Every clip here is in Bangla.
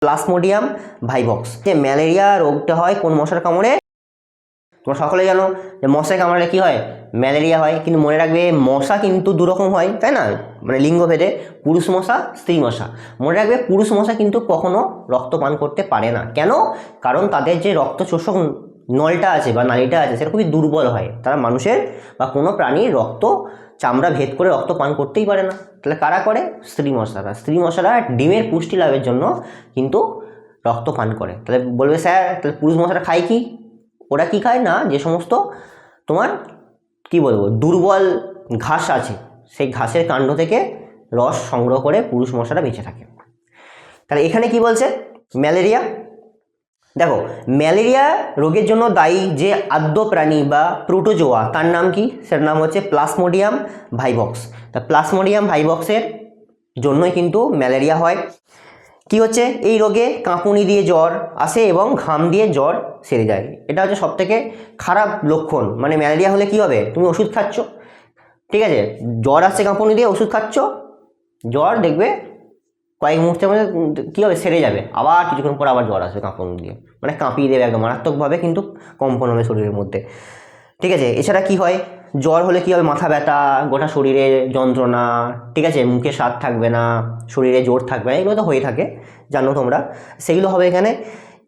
প্লাসমোডিয়াম ভাইভক্স যে ম্যালেরিয়া রোগটা হয় কোন মশার কামড়ে, তোমরা সকলে জানো যে মশায় কামড়ালে কী হয়? ম্যালেরিয়া হয়। কিন্তু মনে রাখবে, মশা কিন্তু দুরকম হয়, তাই না? মানে লিঙ্গভেদে পুরুষ মশা, স্ত্রী মশা। মনে রাখবে, পুরুষ মশা কিন্তু কখনো রক্ত পান করতে পারে না। কেন? কারণ তাদের যে রক্ত শোষক নলটা আছে বা নালীটা আছে, সেটা খুবই দুর্বল হয়। তারা মানুষের বা কোনো প্রাণীর রক্ত চামড়া ভেদ করে রক্ত পান করতেই পারে না। তাহলে কারা করে? স্ত্রী মশারা। স্ত্রী মশারা ডিমের পুষ্টি লাভের জন্য কিন্তু রক্ত পান করে। তাহলে বলবে, স্যার, তাহলে পুরুষ মশারা খায় কি? ওরা কি খায়? না, যে সমস্ত তোমার, কি বলব, দুর্বল ঘাস আছে, সেই ঘাসের কাণ্ড থেকে রস সংগ্রহ করে পুরুষ মশারা বেঁচে থাকে। তাহলে এখানে কি বলছে? ম্যালেরিয়া। দেখো, ম্যালেরিয়া রোগের জন্য দায়ী যে আদ্য প্রাণী বা প্রোটোজোয়া, তার নাম কি? সেটার নাম হচ্ছে প্লাসমোডিয়াম ভাইবক্স। তা প্লাসমোডিয়াম ভাইবক্সের জন্যই কিন্তু ম্যালেরিয়া হয়। কি হচ্ছে? এই রোগে কাঁপুনি দিয়ে জ্বর আসে এবং ঘাম দিয়ে জ্বর সেরে যায়। এটা হচ্ছে সবথেকে খারাপ লক্ষণ। মানে ম্যালেরিয়া হলে কি হবে? তুমি ওষুধ খাচ্ছ। ঠিক আছে? জ্বর আসছে কাঁপুনি দিয়ে, ওষুধ খাচ্ছ। জ্বর দেখবে কয়েক মুহূর্তের মধ্যে কী হবে, সেরে যাবে। আবার কিছুক্ষণ পর আবার জ্বর আসবে কাঁপন দিয়ে। মানে কাঁপিয়ে দেবে একদম, মারাত্মকভাবে কিন্তু কম্পন হবে শরীরের মধ্যে। ঠিক আছে, এছাড়া কি হয়? জ্বর হলে কী হবে? মাথা ব্যথা, গোটা শরীরে যন্ত্রণা, ঠিক আছে, মুখে স্বাদ থাকবে না, শরীরে জোর থাকবে না, এগুলো তো হয়ে থাকে, জানো তোমরা। সেগুলো হবে এখানে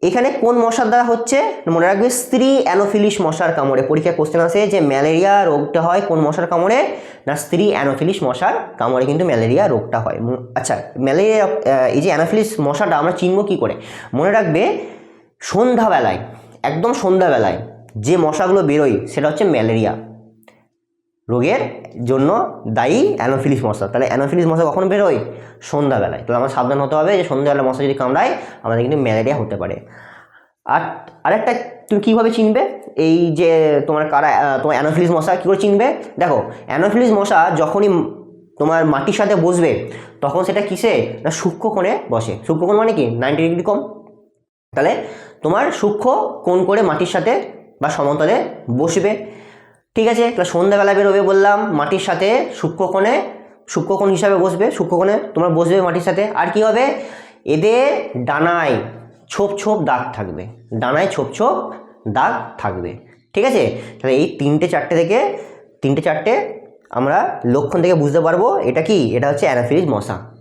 এখানে কোন মশার দ্বারা হচ্ছে? মনে রাখবে স্ত্রী অ্যানোফিলিস মশার কামড়ে। পরীক্ষায় কোশ্চেন আসে যে ম্যালেরিয়া রোগটা হয় কোন মশার কামড়ে? না, স্ত্রী অ্যানোফিলিস মশার কামড়ে কিন্তু ম্যালেরিয়া রোগটা হয়। আচ্ছা ম্যালেরিয়া এই যে অ্যানোফিলিস মশাটা আমরা চিনব কী করে? মনে রাখবে সন্ধ্যাবেলায়, একদম সন্ধ্যাবেলায় যে মশাগুলো বেরোয়, সেটা হচ্ছে ম্যালেরিয়া। রোগের জন্য দায়ী অ্যানোফিলিস মশা। তাহলে অ্যানোফিলিস মশা কখন বেরোয় সন্ধ্যাবেলায়। তাহলে আমার সাবধান হতে হবে যে সন্ধ্যাবেলা মশা যদি কামড়ায়, আমাদের কিন্তু ম্যালেরিয়া হতে পারে। আর আরেকটা, তুমি কীভাবে চিনবে? এই যে তোমার কারা তোমার অ্যানোফিলিস মশা কী করে চিনবে? দেখো, অ্যানোফিলিস মশা যখনই তোমার মাটির সাথে বসবে, তখন সেটা কিসে? না সূক্ষ্ম কোণে বসে। সূক্ষ্ম কোণ মানে কি? নাইনটি ডিগ্রি কম তাহলে তোমার সূক্ষ্ম কোণ করে মাটির সাথে বা সমতলে বসবে। ঠিক আছে? তাহলে সন্ধ্যাবেলা বেরোবে বললাম, মাটির সাথে সূক্ষ্মকোণে সূক্ষ্মকোণ হিসাবে বসবে সূক্ষ্মকোণে তোমার বসবে মাটির সাথে। আর কি হবে? এদের ডানায় ছোপ ছোপ দাগ থাকবে। ডানায় ছোপ ছোপ দাগ থাকবে। ঠিক আছে? তাহলে এই তিনটে চারটে থেকে, তিনটে চারটে আমরা লক্ষণ থেকে বুঝতে পারব। এটা কি? এটা হচ্ছে অ্যানাফিলিস মশা।